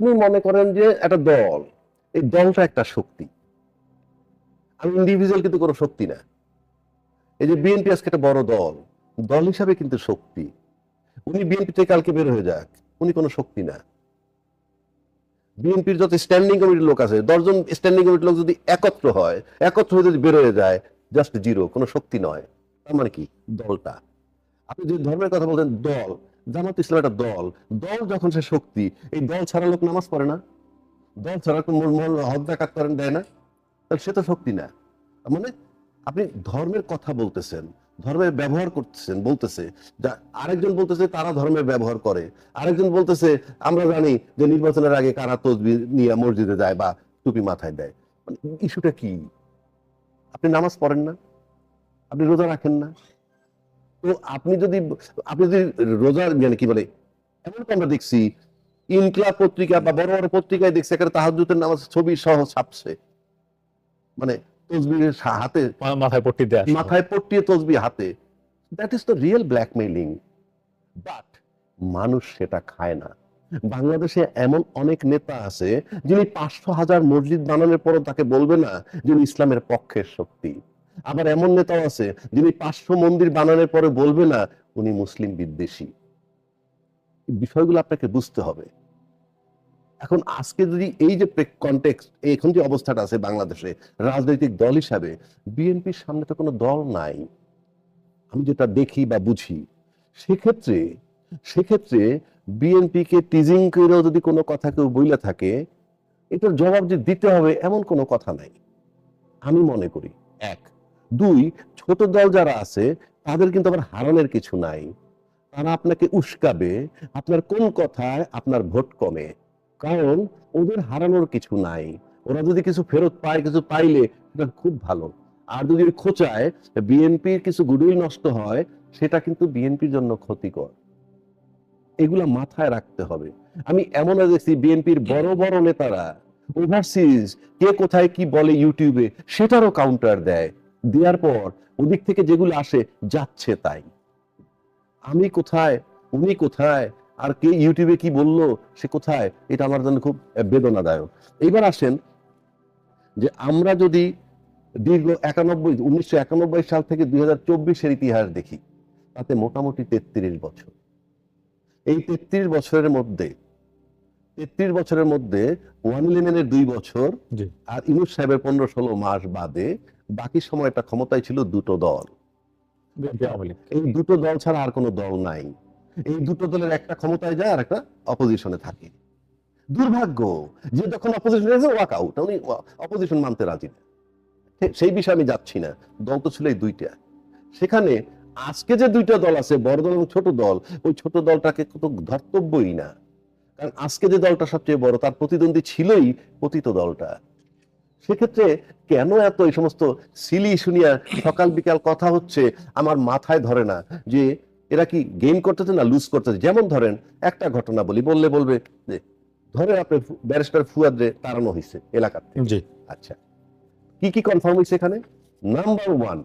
আপনি মনে করেন যে একটা দল, এই দলটা একটা শক্তি। আমি ইন্ডিভিজুয়াল কিন্তু কোনো শক্তি না। এই যে বিএনপি আজকে একটা বড় দল দল হিসাবে কিন্তু শক্তি। উনি বিএনপি থেকে কালকে বের হয়ে যাক, উনি কোনো শক্তি না। বিএনপির যত স্ট্যান্ডিং কমিটির লোক আছে, দশজন স্ট্যান্ডিং কমিটির লোক যদি একত্র হয়, একত্র হয়ে যদি বের হয়ে যায় জাস্ট জিরো কোনো শক্তি নয়। তার মানে কি? দলটা। আপনি যদি ধর্মের কথা বলতেন, দল। জামাত ইসলাম একটা দল। দল যখন সে শক্তি, এই দল ছাড়া লোক নামাজ পড়ে না। দল ছাড়া কোন হদ ডাকাত করেন, দেয় না। তাহলে সে তো শক্তি না। মানে আপনি ধর্মের কথা বলতেছেন, ধর্মের ব্যবহার করতেছেন, বলতেছে যা আরেকজন বলতেছে তারা ধর্মের ব্যবহার করে। আরেকজন বলতেছে, আমরা জানি যে নির্বাচনের আগে কারা তসবি নিয়ে মসজিদে যায় বা টুপি মাথায় দেয়। মানে ইস্যুটা কি? আপনি নামাজ পড়েন না? আপনি রোজা রাখেন না? তো আপনি যদি আপনি যদি রোজার মানে কি বলে এমন আমরা দেখছি ইনকলাব পত্রিকা বা বড় বড় পত্রিকায় দেখছি এখানে তাহাজুতের নামাজ ছবি সহ ছাপছে। মানে তসবির হাতে মাথায় পট্টি দেয়া। মাথায় পট্টিয়ে তসবি হাতে। That is the real blackmailing but মানুষ সেটা খায় না। বাংলাদেশে এমন অনেক নেতা আছে যিনি পাঁচশো হাজার মসজিদ বানানোর পরও তাকে বলবে না যিনি ইসলামের পক্ষের শক্তি। আবার এমন নেতাও আছে যিনি পাঁচশো মন্দির বানানোর পরে বলবে না, উনি মুসলিম বিদ্বেষী। বিষয়গুলো আপনাকে বুঝতে হবে। এখন আজকে যদি এই যে কন্টেক্সট এখন যে অবস্থাটা আছে বাংলাদেশে রাজনৈতিক দল হিসাবে, বিএনপির সামনে তো কোনো দল নাই। আমি যেটা দেখি বা বুঝি, সেক্ষেত্রে সেক্ষেত্রে বিএনপিকে টিজিং করেও যদি কোনো কথা কেউ বইলে থাকে, এটার জবাব যে দিতে হবে এমন কোনো কথা নাই। আমি মনে করি, এক দুই, ছোট দল যারা আছে, তাদের কিন্তু আবার হারানোর কিছু নাই। তারা আপনাকে উস্কাবে, আপনার কোন কথায় আপনার ভোট কমে। কারণ ওদের হারানোর কিছু নাই। ওরা যদি কিছু ফেরত পায়, কিছু পাইলে সেটা খুব ভালো। আর যদি খোঁচায় বিএনপির কিছু গুডউইল নষ্ট হয়, সেটা কিন্তু বিএনপির জন্য ক্ষতিকর। এগুলা মাথায় রাখতে হবে। আমি এমন দেখছি বিএনপির বড় বড় নেতারা ওভারসিজ কে কোথায় কি বলে ইউটিউবে সেটারও কাউন্টার দেয়। দেওয়ার পর ওদিক থেকে যেগুলো আসে যাচ্ছে তাই। আমি কোথায়? উনি কোথায়? আর কে ইউটিউবে কি বলল? সে কোথায়? এটা আমার জন্য খুব বেদনাদায়ক। এইবার আসেন যে আমরা যদি দীর্ঘ একানব্বই উনিশশো একানব্বই সাল থেকে দুই হাজার চব্বিশের ইতিহাস দেখি তাতে মোটামুটি তেত্রিশ বছর। এই তেত্রিশ বছরের মধ্যে তেত্রিশ বছরের মধ্যে ওয়ান ইলেভেনের দুই বছর আর ইনুস সাহেবের পনেরো ষোলো মাস বাদে বাকি সময়টা ক্ষমতায় ছিল দুটো দল। এই দুটো দল ছাড়া আর কোনো দল নাই। এই দুটো দলের একটা ক্ষমতায় যায় আর একটা অপোজিশনে থাকে। দুর্ভাগ্য যে যখন অপোজিশনে আছে ওয়াক আউট উনি অপোজিশন মানতে রাজি না। সেই বিষয়ে আমি যাচ্ছি না। দল তো ছিল এই দুইটা। সেখানে আজকে যে দুইটা দল আছে বড় দল এবং ছোট দল ওই ছোট দলটাকে তো ধর্তব্যই না। কারণ আজকে যে দলটা সবচেয়ে বড় তার প্রতিদ্বন্দ্বী ছিলই পতিত দলটা। সেক্ষেত্রে কেন এত এই সমস্ত সিলি শুনিয়া সকাল বিকাল কথা হচ্ছে আমার মাথায় ধরে না? যে এরা কি গেইন করতেছে না লুজ করতেছে? যেমন ধরেন একটা ঘটনা বলি বললে বলবে যে ধরে আপনার ব্যারিস্টার ফুয়াদরে তাড়ানো হয়েছে এলাকার থেকে। আচ্ছা কি কি কনফার্ম হয়েছে এখানে? নাম্বার ওয়ান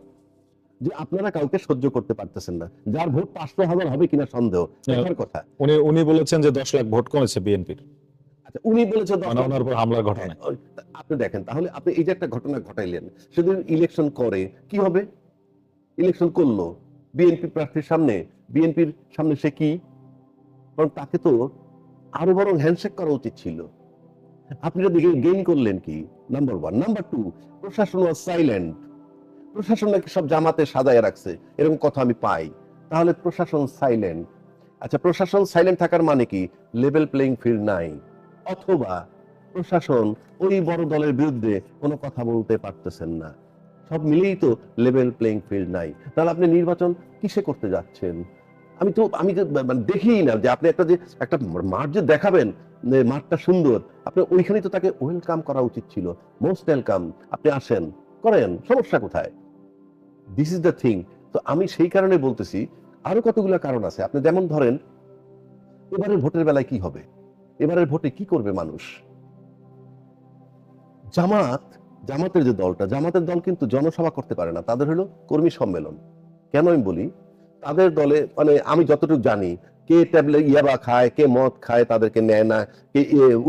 যে আপনারা কাউকে সহ্য করতে পারতেছেন না। যার ভোট পাঁচশো হাজার হবে কিনা সন্দেহ কথা। উনি উনি বলেছেন যে দশ লাখ ভোট কমেছে বিএনপির। উনি বলেছে মানে লাখ- ওনার উপর হামলার হ্যাঁ, আপনি দেখেন তাহলে আপনি এই যে একটা ঘটনা ঘটাইলেন সেদিন ইলেকশন করে কি হবে? ইলেকশন করল। বিএনপি প্রার্থীর সামনে বিএনপির সামনে সে কি? কারণ তাকে তো আরও বরং হ্যান্ডশেক করা উচিত ছিল। আপনি যদি গেইন করলেন কি? নাম্বার ওয়ান নাম্বার টু প্রশাসন ওয়াজ সাইলেন্ট প্রশাসন নাকি সব জামাতে সাজায় রাখছে এরকম কথা আমি পাই। তাহলে প্রশাসন সাইলেন্ট আচ্ছা প্রশাসন সাইলেন্ট থাকার মানে কি? লেভেল প্লেইং ফিল্ড নাই। অথবা প্রশাসন ওই বড় দলের বিরুদ্ধে কোনো কথা বলতে পারতেছেন না। সব মিলেই তো লেভেল প্লেইং ফিল্ড নাই। তাহলে আপনি নির্বাচন কিসে করতে যাচ্ছেন? আমি তো আমি তো মানে দেখিই না যে আপনি একটা যে, একটা মাঠ যে দেখাবেন মাঠটা সুন্দর, আপনি ওইখানেই তো তাকে ওয়েলকাম করা উচিত ছিল। মোস্ট ওয়েলকাম আপনি আসেন, করেন, সমস্যা কোথায়? দিস ইজ দ্য থিং তো আমি সেই কারণে বলতেছি, আরও কতগুলো কারণ আছে। আপনি যেমন ধরেন এবারে ভোটের বেলায় কি হবে? এবারের ভোটে কি করবে মানুষ? জামাত, জামাতের যে দলটা, জামাতের দল কিন্তু জনসভা করতে পারে না। তাদের হলো কর্মী সম্মেলন। কেন আমি বলি? তাদের দলে মানে আমি যতটুকু জানি, কে ট্যাবলেট ইয়াবা খায়, কে মদ খায়, তাদেরকে নেয় না, কে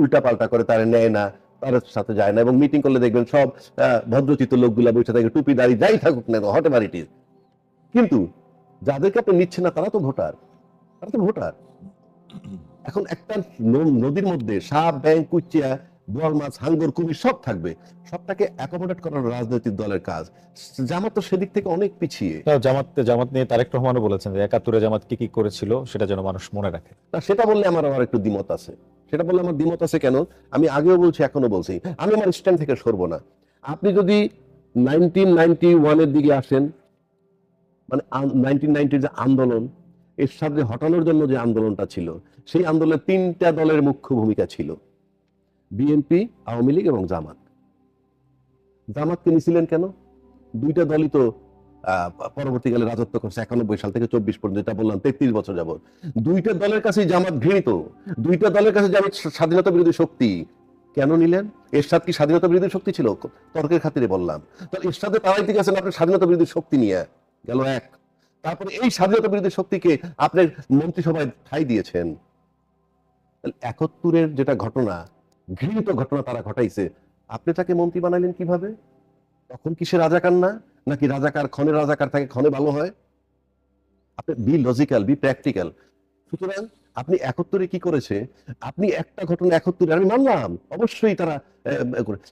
উল্টা পাল্টা করে তারা নেয় না তার সাথে যায় না। এবং মিটিং করলে দেখবেন সব ভদ্রচিত লোকগুলা বসে থাকে, টুপি দাড়ি যাই থাকুক না হটে বাড়িটির কিন্তু যাদেরকে আপনি নিচ্ছেন না, তারা তো ভোটার। তারা তো ভোটার। এখন একটা নদীর মধ্যে সাপ ব্যাং কুচিয়া বোয়াল মাছ হাঙ্গর কুমির সব থাকবে। সবটাকে অ্যাকোমোডেট করার রাজনৈতিক দলের কাজ। জামাত তো সেদিক থেকে অনেক পিছিয়ে। জামাত জামাত নিয়ে তারেক রহমানও বলেছেন যে একাত্তরে জামাত কি কি করেছিল সেটা যেন মানুষ মনে রাখে। না সেটা বললে আমার আবার একটু দ্বিমত আছে। সেটা বললে আমার দ্বিমত আছে কেন? আমি আগেও বলছি এখনও বলছি। আমি আমার স্ট্যান্ড থেকে সরবো না। আপনি যদি নাইনটিন নাইনটি ওয়ানের দিকে আসেন মানে নাইনটিন নাইনটির যে আন্দোলন এর সাথে হটানোর জন্য যে আন্দোলনটা ছিল, সেই আন্দোলনে তিনটা দলের মুখ্য ভূমিকা ছিল। বিএনপি আওয়ামী লীগ এবং জামাত। জামাতকে নিছিলেন কেন? দুইটা দলই তো পরবর্তীকালে রাজত্ব করছে, একানব্বই সাল থেকে চব্বিশ পর্যন্ত, যেটা বললাম, তেত্রিশ বছর যাবত দুইটা দলের কাছে জামাত ঘৃণিত। দুইটা দলের কাছে জামাত স্বাধীনতা বিরোধী শক্তি, কেন নিলেন? এরশাদ কি স্বাধীনতা বিরোধী শক্তি ছিল? তর্কের খাতিরে বললাম। তাহলে এরশাদে ঠিক আছেন আপনার স্বাধীনতা বিরোধী শক্তি নিয়ে গেল এক। তারপরে এই স্বাধীনতা বিরোধী শক্তিকে আপনার মন্ত্রিসভায় ঠাই দিয়েছেন। একাত্তরের যেটা ঘটনা, ঘৃণিত ঘটনা তারা ঘটাইছে, আপনি তাকে মন্ত্রী বানাইলেন কীভাবে? তখন কি সে রাজাকার না? নাকি রাজাকার ক্ষণে রাজাকার থাকে, ক্ষণে ভালো হয়? আপনি বি লজিক্যাল বি প্র্যাকটিক্যাল সুতরাং আপনি একাত্তরে কি করেছে? আপনি একটা ঘটনা একাত্তরে, আমি মানলাম, অবশ্যই তারা।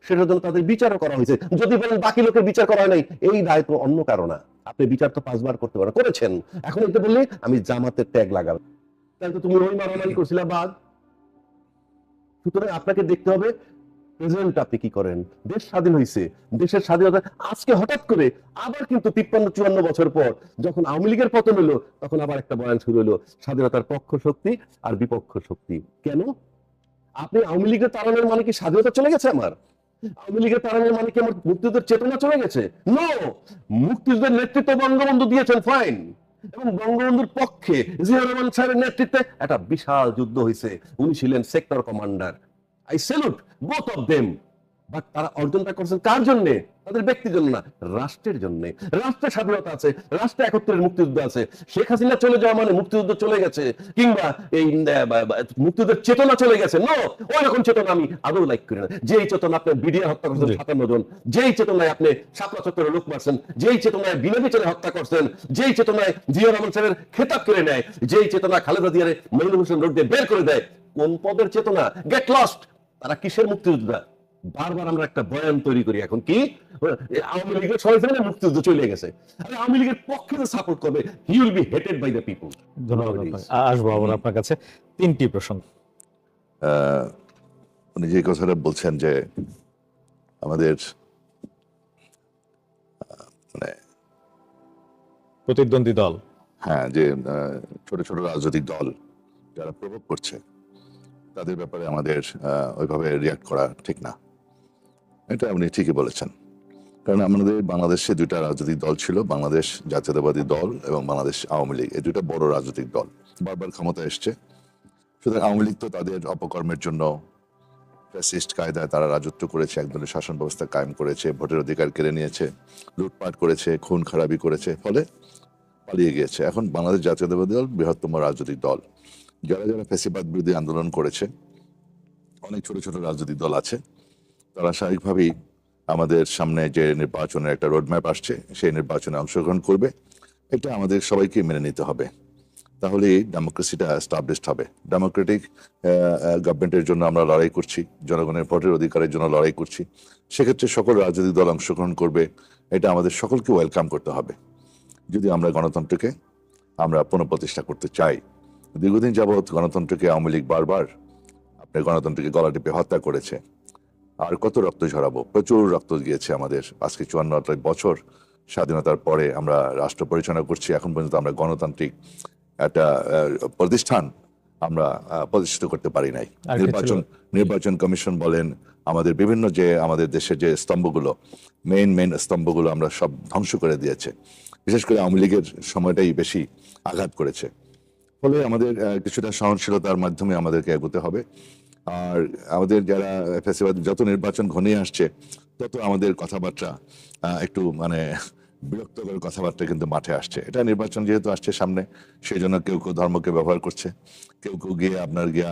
সেটার জন্য তাদের বিচারও করা হয়েছে। যদি বলেন বাকি লোকের বিচার করা হয় নাই, এই দায় তো অন্য কারও না। আপনি বিচার তো পাঁচবার করতে পারেন। করেছেন। এখন এটা বললে আমি জামাতের ট্যাগ লাগাব। তাহলে তো তুমি ওই মারামারি করছিলা বাদ। সুতরাং আপনাকে দেখতে হবে প্রেজেন্ট আপনি কি করেন? দেশ স্বাধীন হয়েছে দেশের স্বাধীনতা আজকে হঠাৎ করে আবার কিন্তু তিপ্পান্ন চুয়ান্ন বছর পর যখন আওয়ামী লীগের পতন হলো তখন আবার একটা বয়ান শুরু হলো স্বাধীনতার পক্ষ শক্তি আর বিপক্ষ শক্তি। কেন? আপনি আওয়ামী লীগের তাড়ানোর মানে কি স্বাধীনতা চলে গেছে আমার? আওয়ামী লীগের তাড়ানোর মানে কি আমার মুক্তিযুদ্ধের চেতনা চলে গেছে? নো মুক্তিযুদ্ধের নেতৃত্ব বঙ্গবন্ধু দিয়েছেন ফাইন এবং বঙ্গবন্ধুর পক্ষে জিয়া রহমান সাহেবের নেতৃত্বে একটা বিশাল যুদ্ধ হয়েছে উনি ছিলেন sector commander I salute both of them but তারা অর্জনটা করছেন কার জন্য? তাদের ব্যক্তির জন্য না রাষ্ট্রের জন্য। রাষ্ট্রের স্বাধীনতা আছে রাষ্ট্রে একত্রের মুক্তিযুদ্ধ আছে। শেখ হাসিনা চলে যাওয়া মানে মুক্তিযুদ্ধ চলে গেছে কিংবা এই মুক্তিযুদ্ধের চেতনা চলে গেছে। নো ওই রকম চেতনা আমি আদৌ লাইক করি না। যেই চেতনা আপনি বিডিআর হত্যা করছেন সাতান্ন জন যেই চেতনায় আপনি শাপলা চত্বরে লোক মারছেন যেই চেতনায় বিনা বিচারে হত্যা করছেন যেই চেতনায় জিয়া রহমান সাহেবের খেতাব করে নেয় যেই চেতনা খালেদা জিয়ারে মনিরুল হোসেন রোড দিয়ে বের করে দেয় কোন পদের চেতনা? গেট লস্ট তারা কিসের মুক্তিযোদ্ধা? বারবার আমরা একটা বয়ান তৈরি করি এখন কি? আওয়ামী লীগের সবাই জানে মুক্তিযুদ্ধ চলে গেছে। আরে আওয়ামী লীগের পক্ষে যে সাপোর্ট করবে he will be hated by the people ধন্যবাদ। আসব আবার আপনার কাছে। তিনটি প্রসঙ্গ। উনি যে কথাটা বলছেন যে আমাদের মানে প্রতিদ্বন্দ্বী দল। হ্যাঁ যে আহ, ছোট ছোট রাজনৈতিক দল যারা প্রভাব করছে তাদের ব্যাপারে আমাদের আহ, ওইভাবে রিয়াক্ট করা ঠিক না। এটা আপনি ঠিকই বলেছেন। কারণ আমাদের বাংলাদেশে দুইটা রাজনৈতিক দল ছিল, বাংলাদেশ জাতীয়তাবাদী দল এবং বাংলাদেশ আওয়ামী লীগ। এই দুইটা বড় রাজনৈতিক দল। বারবার ক্ষমতা এসছে। সুতরাং আওয়ামী লীগ তো তাদের অপকর্মের জন্য ফ্যাসিস্ট কায়দায় তারা রাজত্ব করেছে, একদলের শাসন ব্যবস্থা কায়েম করেছে, ভোটের অধিকার কেড়ে নিয়েছে, লুটপাট করেছে, খুন খারাপি করেছে, ফলে পালিয়ে গিয়েছে। এখন বাংলাদেশ জাতীয়তাবাদী দল বৃহত্তম রাজনৈতিক দল। যারা যারা ফ্যাসিবাদ বিরোধী আন্দোলন করেছে, অনেক ছোট ছোট রাজনৈতিক দল আছে। তারা স্বাভাবিকভাবেই আমাদের সামনে যে নির্বাচনের একটা রোডম্যাপ আসছে, সেই নির্বাচনে অংশগ্রহণ করবে। এটা আমাদের সবাইকে মেনে নিতে হবে। তাহলে ডেমোক্রেসিটা এস্টাবলিশড হবে। ডেমোক্রেটিক গভর্নমেন্টের জন্য আমরা লড়াই করছি, জনগণের ভোটের অধিকারের জন্য লড়াই করছি। সেক্ষেত্রে সকল রাজনৈতিক দল অংশগ্রহণ করবে, এটা আমাদের সকলকে ওয়েলকাম করতে হবে। যদি আমরা গণতন্ত্রকে আমরা পুনঃপ্রতিষ্ঠা করতে চাই, দীর্ঘদিন যাবৎ গণতন্ত্রকে আওয়ামী লীগ বারবার আপনার গণতন্ত্রকে গলা টিপে হত্যা করেছে আর কত রক্ত ঝরাবো? প্রচুর রক্ত গিয়েছে আমাদের আজকে চুয়ান্ন বছর। স্বাধীনতার পরে আমরা রাষ্ট্র পরিচালনা করছি। এখন পর্যন্ত আমরা গণতান্ত্রিক একটা প্রতিষ্ঠান আমরা প্রতিষ্ঠিত করতে পারি নাই। নির্বাচন নির্বাচন কমিশন বলেন আমাদের বিভিন্ন যে আমাদের দেশের যে স্তম্ভগুলো মেইন মেইন স্তম্ভগুলো আমরা সব ধ্বংস করে দিয়েছে। বিশেষ করে আওয়ামী লীগের সময়টাই বেশি আঘাত করেছে। ফলে আমাদের কিছুটা সহনশীলতার মাধ্যমে আমাদেরকে এগোতে হবে। আর আমাদের যারা ফেসিবাদ যত নির্বাচন ঘনিয়ে আসছে, তত আমাদের কথাবার্তা একটু মানে বিরক্তকর কথাবার্তা কিন্তু মাঠে আসছে। এটা নির্বাচন যেহেতু আসছে সামনে সেই জন্য কেউ কেউ ধর্মকে ব্যবহার করছে। কেউ কেউ গিয়ে আপনার গিয়া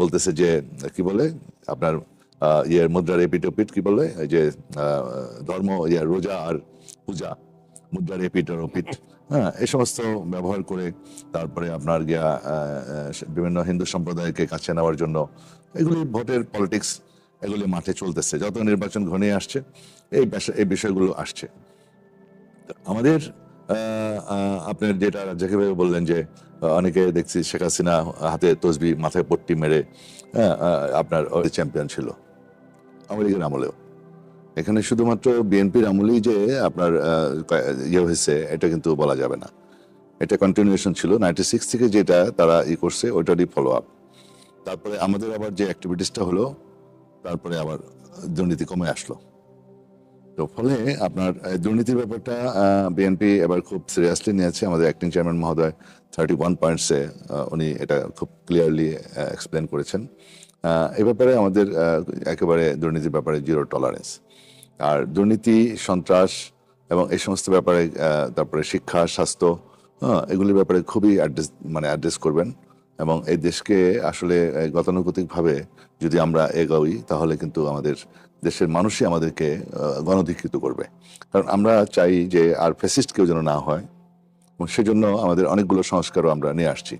বলতেছে যে, কি বলে? আপনার ইয়ের মুদ্রার এপিট ওপিট কি বলে? যে ধর্ম ইয়ে রোজা আর পূজা, মুদ্রার এপিট আর ওপিট হ্যাঁ এই সমস্ত ব্যবহার করে তারপরে আপনার গিয়া বিভিন্ন হিন্দু সম্প্রদায়কে কাছে নেওয়ার জন্য এগুলি ভোটের পলিটিক্স এগুলি মাঠে চলতেছে। যত নির্বাচন ঘনিয়ে আসছে এই এই বিষয়গুলো আসছে। আমাদের আপনার যেটা রাজ্জাকে বললেন যে অনেকে দেখছি শেখ হাসিনা হাতে তসবি মাথায় পট্টি মেরে হ্যাঁ, আপনার চ্যাম্পিয়ন ছিল। লীগের আমলেও। এখানে শুধুমাত্র বিএনপির আমলেই যে আপনার ইয়ে হয়েছে, এটা কিন্তু বলা যাবে না। এটা কন্টিনিউশন ছিল। নাইনটি সিক্স থেকে যেটা তারা ই করছে, ওইটারই ফলো আপ তারপরে আমাদের আবার যে অ্যাক্টিভিটিসটা হলো, তারপরে আবার দুর্নীতি কমে আসলো। তো ফলে আপনার দুর্নীতির ব্যাপারটা বিএনপি এবার খুব সিরিয়াসলি নিয়েছে। আমাদের অ্যাক্টিং চেয়ারম্যান মহোদয় থার্টি ওয়ান পয়েন্টসে উনি এটা খুব ক্লিয়ারলি এক্সপ্লেন করেছেন। এ ব্যাপারে আমাদের একেবারে দুর্নীতির ব্যাপারে জিরো টলারেন্স আর দুর্নীতি সন্ত্রাস এবং এই সমস্ত ব্যাপারে তারপরে শিক্ষা স্বাস্থ্য হ্যাঁ, এগুলির ব্যাপারে খুবই অ্যাড্রেস মানে অ্যাড্রেস করবেন এবং এই দেশকে আসলে গতানুগতিকভাবে যদি আমরা এগোই তাহলে কিন্তু আমাদের দেশের মানুষই আমাদেরকে গণধিকৃত করবে। কারণ আমরা চাই যে আর ফ্যাসিস্ট কেউ যেন না হয় এবং সেজন্য আমাদের অনেকগুলো সংস্কারও আমরা নিয়ে আসছি।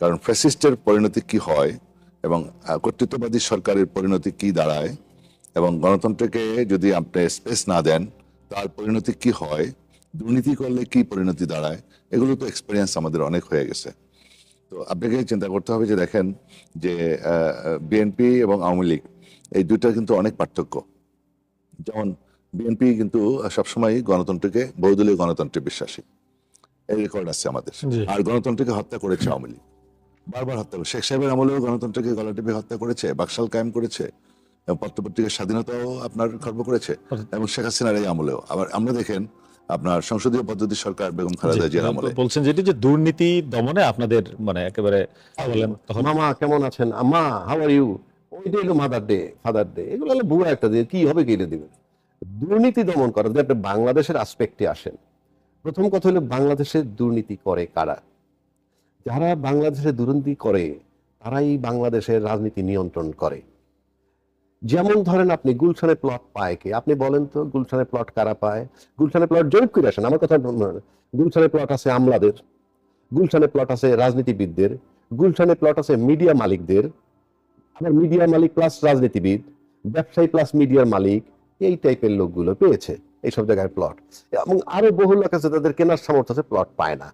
কারণ ফ্যাসিস্টের পরিণতি কি হয় এবং কর্তৃত্ববাদী সরকারের পরিণতি কি দাঁড়ায় এবং গণতন্ত্রকে যদি আপনি স্পেস না দেন তার পরিণতি কি হয়? দুর্নীতি করলে কি পরিণতি দাঁড়ায়? এগুলো তো এক্সপিরিয়েন্স আমাদের অনেক হয়ে গেছে। তো আপনাকে চিন্তা করতে হবে যে দেখেন যে বিএনপি এবং আওয়ামী লীগ এই দুইটা কিন্তু অনেক পার্থক্য। যেমন বিএনপি কিন্তু সবসময় গণতন্ত্রকে বহুদলীয় গণতন্ত্রে বিশ্বাসী। এই রেকর্ড আছে আমাদের। আর গণতন্ত্রকে হত্যা করেছে আওয়ামী লীগ। বারবার হত্যা করে শেখ সাহেবের আমলেও গণতন্ত্রকে গলা টিপে হত্যা করেছে বাকশাল কায়েম করেছে। পত্রপত্রিকার স্বাধীনতাও আপনার খর্ব করেছে এবং শেখ হাসিনার এই আমলেও। আবার আমরা দেখেন আপনার সংসদীয় পদ্ধতি সরকার বেগম খালেদা জিয়ার আমলে। বলছেন যেটি যে দুর্নীতি দমনে আপনাদের মানে একেবারে মামা কেমন আছেন? আম্মা হাউ আর ইউ ওইটা হলো মাদার ডে ফাদার ডে এগুলো হলো বুয়া একটা দিয়ে কি হবে কেটে দিবেন দুর্নীতি দমন করা যদি আপনি বাংলাদেশের আসপেক্টে আসেন প্রথম কথা হলো বাংলাদেশে দুর্নীতি করে কারা? যারা বাংলাদেশে দুর্নীতি করে তারাই বাংলাদেশের রাজনীতি নিয়ন্ত্রণ করে। যেমন ধরেন আপনি গুলশানে প্লট পায় কে? আপনি বলেন তো গুলশানে প্লট কারা পায়? গুলশানে প্লট জরিপ করে আসেন? আমার কথা গুলশানে প্লট আছে আমলাদের গুলশানে প্লট আছে রাজনীতিবিদদের গুলশানে প্লট আছে মিডিয়া মালিকদের। আবার মিডিয়া মালিক প্লাস রাজনীতিবিদ, ব্যবসায়ী প্লাস মিডিয়ার মালিক, এই টাইপের লোকগুলো পেয়েছে এইসব জায়গায় প্লট এবং আরও বহু লোক আছে তাদের কেনার সামর্থ্য আছে প্লট পায় না।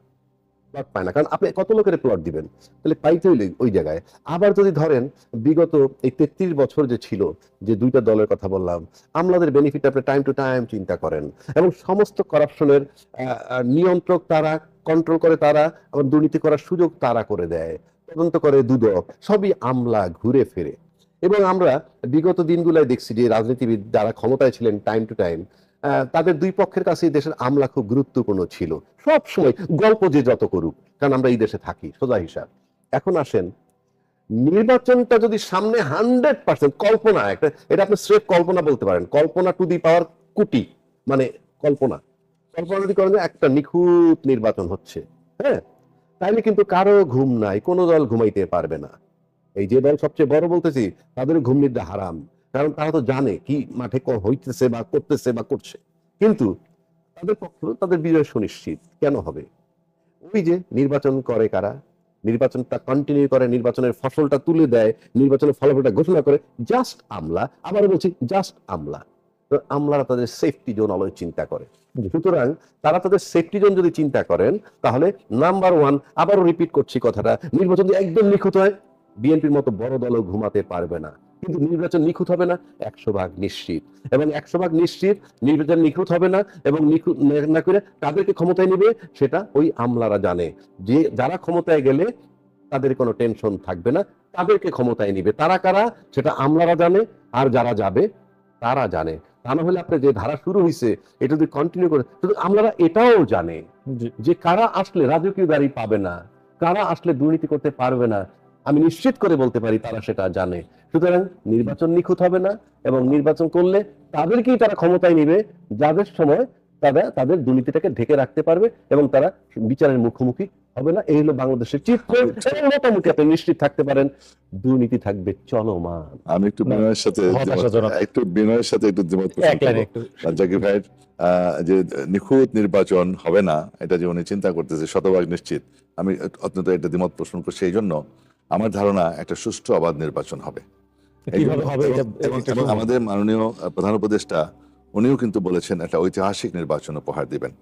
প্লট পায় না। কারণ আপনি কত লোকের প্লট দিবেন? তাহলে পাইতে হইলে ওই জায়গায়। আবার যদি ধরেন, বিগত এই তেত্রিশ বছর যে ছিল, যে দুইটা দলের কথা বললাম, আমলাদের বেনিফিট আপনি টাইম টু টাইম চিন্তা করেন। এবং সমস্ত করাপশনের নিয়ন্ত্রক তারা কন্ট্রোল করে তারা আবার দুর্নীতি করার সুযোগ তারা করে দেয়। তদন্ত করে দুদক, সবই আমলা ঘুরে ফিরে। এবং আমরা বিগত দিনগুলোয় দেখছি যে রাজনীতিবিদ যারা ক্ষমতায় ছিলেন টাইম টু টাইম তাদের দুই পক্ষের কাছেই দেশের আমলা খুব গুরুত্বপূর্ণ ছিল। সব সময় গল্প যে যত করুক, কারণ আমরা এই দেশে থাকি, সোজা হিসাব। এখন আসেন, নির্বাচনটা যদি সামনে হান্ড্রেড পার্সেন্ট কল্পনা, একটা এটা আপনি স্রেফ কল্পনা বলতে পারেন, কল্পনা টু দি পাওয়ার কুটি মানে কল্পনা। কল্পনা যদি করেন একটা নিখুঁত নির্বাচন হচ্ছে হ্যাঁ? তাইলে কিন্তু কারও ঘুম নাই, কোনো দল ঘুমাইতে পারবে না। এই যে দল সবচেয়ে বড় বলতেছি, তাদের ঘুম নিদ্রা হারাম। কারণ তারা তো জানে কি মাঠে হইতেছে বা করতেছে বা করছে। কিন্তু তাদের পক্ষে তাদের বিজয় সুনিশ্চিত কেন হবে? ওই যে নির্বাচন করে কারা? নির্বাচনটা কন্টিনিউ করে, নির্বাচনের ফসলটা তুলে দেয়, নির্বাচনের ফলাফলটা ঘোষণা করে জাস্ট আমলা। আবার বলছি জাস্ট আমলা। আমলারা তাদের সেফটি জোন আলোয় চিন্তা করে। সুতরাং তারা তাদের সেফটি জোন যদি চিন্তা করেন, তাহলে নাম্বার ওয়ান আবারও রিপিট করছি কথাটা, নির্বাচন একদম নিখুঁত হয় বিএনপির মতো বড় দলও ঘুমাতে পারবে না। কিন্তু নির্বাচন নিখুঁত হবে না একশো ভাগ নিশ্চিত। এবং একশো ভাগ নিশ্চিত নির্বাচন নিখুঁত হবে না এবং নিখুঁত না- করে তাদেরকে ক্ষমতায় নিবে সেটা ওই আমলারা জানে। যে যারা ক্ষমতায় গেলে তাদের কোনো টেনশন থাকবে না তাদেরকে ক্ষমতায় নিবে। তারা কারা সেটা আমলারা জানে আর যারা যাবে তারা জানে। তা না হলে আপনার যে ধারা শুরু হয়েছে এটা যদি কন্টিনিউ করে শুধু আমলারা এটাও জানে যে কারা আসলে রাজকীয় গাড়ি পাবে না কারা আসলে দুর্নীতি করতে পারবে না আমি নিশ্চিত করে বলতে পারি তারা সেটা জানে। সুতরাং নির্বাচন নিখুঁত হবে না এবং নির্বাচন করলে তাদেরকেই তারা ক্ষমতায় নিবে যাদের সময় তারা তাদের দুর্নীতিটাকে ঢেকে রাখতে পারবে এবং তারা বিচারের মুখোমুখি হবে না। এই হলো বাংলাদেশের চিত্র। মোটামুটি আপনি নিশ্চিত থাকতে পারেন দুর্নীতি থাকবে চলমান। আমি একটু বিনয়ের সাথে একটু বিনয়ের সাথে একটু। একটু। জাকির ভাইয়ের যে নিখুঁত নির্বাচন হবে না এটা যে উনি চিন্তা করতেছে শতভাগ নিশ্চিত। আমি অত্যন্ত এটা দ্বিমত পোষণ করছি এই জন্য আমার ধারণা একটা সুষ্ঠু অবাধ নির্বাচন হবে। আমাদের মাননীয় প্রধান উপদেষ্টা উনিও কিন্তু বলেছেন একটা ঐতিহাসিক নির্বাচন উপহার দিবেন।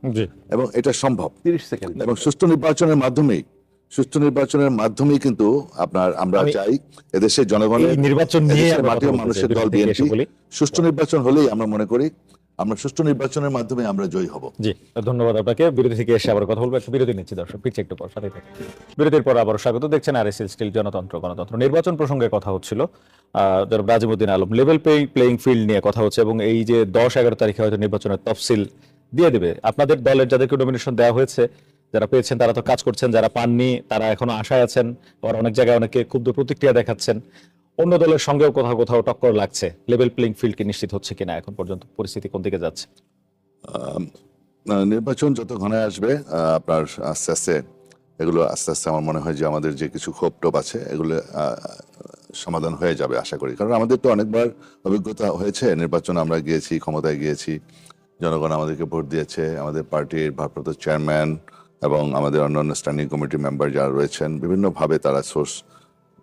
এবং এটা সম্ভব। তিরিশ সেকেন্ড। এবং সুষ্ঠু নির্বাচনের মাধ্যমেই সুষ্ঠু নির্বাচনের মাধ্যমেই কিন্তু আপনার আমরা চাই এদেশের জনগণের নির্বাচন নিয়ে মাটি মানুষের দল বিএনপি সুষ্ঠু নির্বাচন হলেই আমরা মনে করি আমরা সুষ্ঠু নির্বাচনের মাধ্যমে আমরা জয়ী হব। জি, ধন্যবাদ আপনাকে। বিরতি থেকে এসে আবার কথা বলব। একটু বিরতি নিচ্ছি, দর্শক। ফিরছে একটু পর সাথে থাকুন। বিরতির পর আবার স্বাগত। দেখছেন আর এস স্টিল জনতন্ত্র, গণতন্ত্র। নির্বাচন প্রসঙ্গে কথা হচ্ছিল জনাব Rajimuddin Alam level playing field নিয়ে কথা হচ্ছে এবং এই যে দশ এগারো তারিখে হয়তো নির্বাচনের তফসিল দিয়ে দেবে। আপনাদের দলের যাদেরকে নমিনেশন দেওয়া হয়েছে, যারা পেয়েছেন, তারা তো কাজ করছেন, যারা পাননি, তারা এখনও আশায় আছেন, আবার অনেক জায়গায় অনেকে ক্ষুব্ধ প্রতিক্রিয়া দেখাচ্ছেন। অন্য দলের সঙ্গেও কোথাও কোথাও টক্কর লাগছে। লেভেল প্লেইং ফিল্ড কি নিশ্চিত হচ্ছে কিনা এখন পর্যন্ত পরিস্থিতি কোন দিকে যাচ্ছে? নির্বাচন যত ঘনে আসবে আপনার আস্তে আস্তে এগুলো আস্তে আস্তে আমার মনে হয় যে আমাদের যে কিছু ক্ষোভ টোপ আছে, এগুলো সমাধান হয়ে যাবে আশা করি। কারণ আমাদের তো অনেকবার অভিজ্ঞতা হয়েছে, নির্বাচন আমরা গিয়েছি, ক্ষমতায় গিয়েছি, জনগণ আমাদেরকে ভোট দিয়েছে, আমাদের পার্টির ভারপ্রাপ্ত চেয়ারম্যান এবং আমাদের অন্যান্য স্ট্যান্ডিং কমিটি মেম্বার যারা রয়েছেন, বিভিন্নভাবে তারা সোর্স,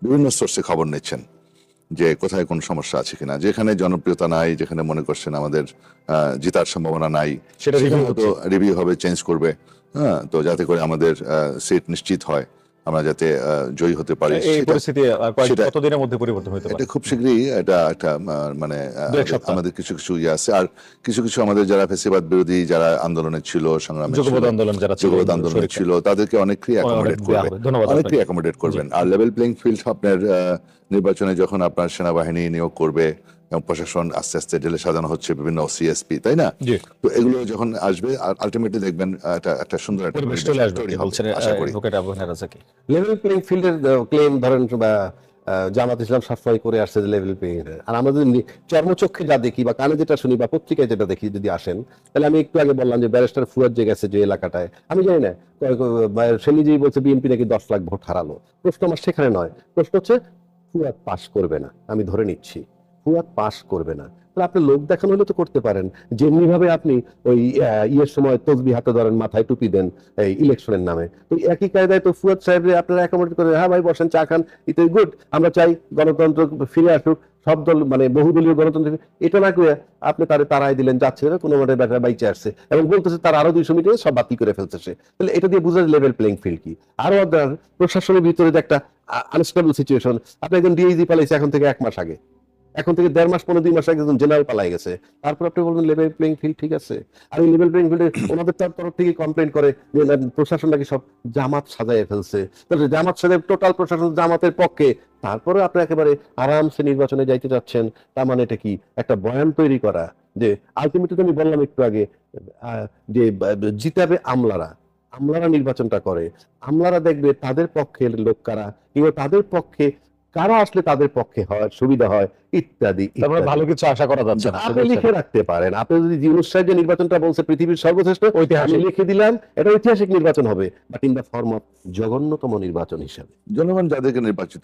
বিভিন্ন সোর্সে খবর নিচ্ছেন। যে কোথায় কোন সমস্যা আছে কিনা যেখানে জনপ্রিয়তা নাই যেখানে মনে করছেন আমাদের আহ, জেতার সম্ভাবনা নাই সেটা রিভিউ হবে চেঞ্জ করবে হ্যাঁ তো যাতে করে আমাদের সিট নিশ্চিত হয়। আমরা যাতে জয়ী হতে পারি এই পরিস্থিতি কতদিনের মধ্যে পরিবর্তন হতে এটা খুব শীঘ্রই এটা একটা মানে। আমাদের কিছু কিছু ইয়ে আছে। আর কিছু কিছু আমাদের যারা ফেসিবাদ বিরোধী যারা আন্দোলনে ছিল সংগ্রামে ছিল আন্দোলন যারা ছিল, যুগপৎ আন্দোলনে ছিল তাদেরকে অনেকই অনেক অ্যাকোমোডেট দেয়া করবে। অনেকই। অ্যাকোমোডেট করবেন। আর লেভেল প্লেইং ফিল্ড আপনার নির্বাচনে যখন আপনার সেনাবাহিনী নিয়োগ করবে এবং প্রশাসন আস্তে আস্তে ঢেলে সাজানো হচ্ছে বিভিন্ন সিএসপি তাই না? তো এগুলো যখন আসবে আলটিমেটলি দেখবেন একটা একটা সুন্দর একটা লেভেল প্লেইং ফিল্ডের ক্লেম ধরেন বা জামাত ইসলাম সবসময় করে আসছে লেভেল প্লেইং আর আমরা যদি নি- চর্মচক্ষে যা দেখি বা কানে যেটা শুনি বা পত্রিকায় যেটা দেখি যদি আসেন তাহলে আমি একটু আগে বললাম যে ব্যারিস্টার ফুয়াদ যে গেছে যে এলাকাটায় আমি জানি না সে নিজেই বলছে বিএনপি নাকি দশ লাখ ভোট হারালো। প্রশ্ন আমার সেখানে নয় প্রশ্ন হচ্ছে ফুয়াদ পাশ করবে না আমি ধরে নিচ্ছি। ফুয়াদ পাশ করবে না। তাহলে আপনি লোক দেখানো হলে তো করতে পারেন। যেমনি ভাবে আপনি ওই ইয়ের সময় তসবি হাতে ধরেন, মাথায় টুপি দেন, এই ইলেকশনের নামে। তো একই কায়দায় তো ফুয়াদ সাহেব আপনারা অ্যাকোমোডেট করে হ্যাঁ ভাই, বসেন, চা খান ইতে গুড আমরা চাই গণতন্ত্র ফিরে আসুক, সব দল মানে বহুদলীয় গণতন্ত্র এটা না করে আপনি তারে তারাই দিলেন, যাচ্ছে না, কোনো মতে ব্যাটা বাইচে আসছে। এবং বলতেছে তার আরও দুইশো মিটার সব বাতিল করে ফেলতেছে। তাহলে এটা দিয়ে বোঝা লেভেল প্লেইং ফিল্ড কি? আরও আপনার প্রশাসনের ভিতরে একটা আনস্টেবল সিচুয়েশন আপনি একজন ডিআইজি পালাইছে এখন থেকে এক মাস আগে। এখন থেকে দেড় মাস পনেরো দুই মাস আগে একজন জেনারেল পালাই গেছে। তারপর আপনি বলবেন লেভেল প্লেইং ফিল্ড ঠিক আছে। আর এই লেভেল প্লেইং ফিল্ডে ওনাদের তার তরফ থেকে কমপ্লেন করে যে প্রশাসন নাকি সব জামাত সাজায় ফেলছে। তাহলে জামাত সাজায় টোটাল প্রশাসন জামাতের পক্ষে। তারপরে আপনি একেবারে আরামসে নির্বাচনে যাইতে চাচ্ছেন তার মানে এটা কি? একটা বয়ান তৈরি করা যে আলটিমেটলি আমি বললাম একটু আগে যে জিতাবে আমলারা। আমলারা নির্বাচনটা করে। আমলারা দেখবে তাদের পক্ষের লোক কারা? কিংবা তাদের পক্ষে কারা আসলে তাদের পক্ষে হয় সুবিধা হয় ইত্যাদি তারপরে ভালো কিছু আশা করা যাচ্ছে না আপনি লিখে রাখতে পারেন। আপনি যদি সাহেব যে নির্বাচনটা বলছে পৃথিবীর সর্বশ্রেষ্ঠ ঐতিহাসিক। লিখে দিলাম এটা ঐতিহাসিক নির্বাচন হবে but in the form of জঘন্যতম নির্বাচন হিসাবে। জনগণ যাদেরকে নির্বাচিত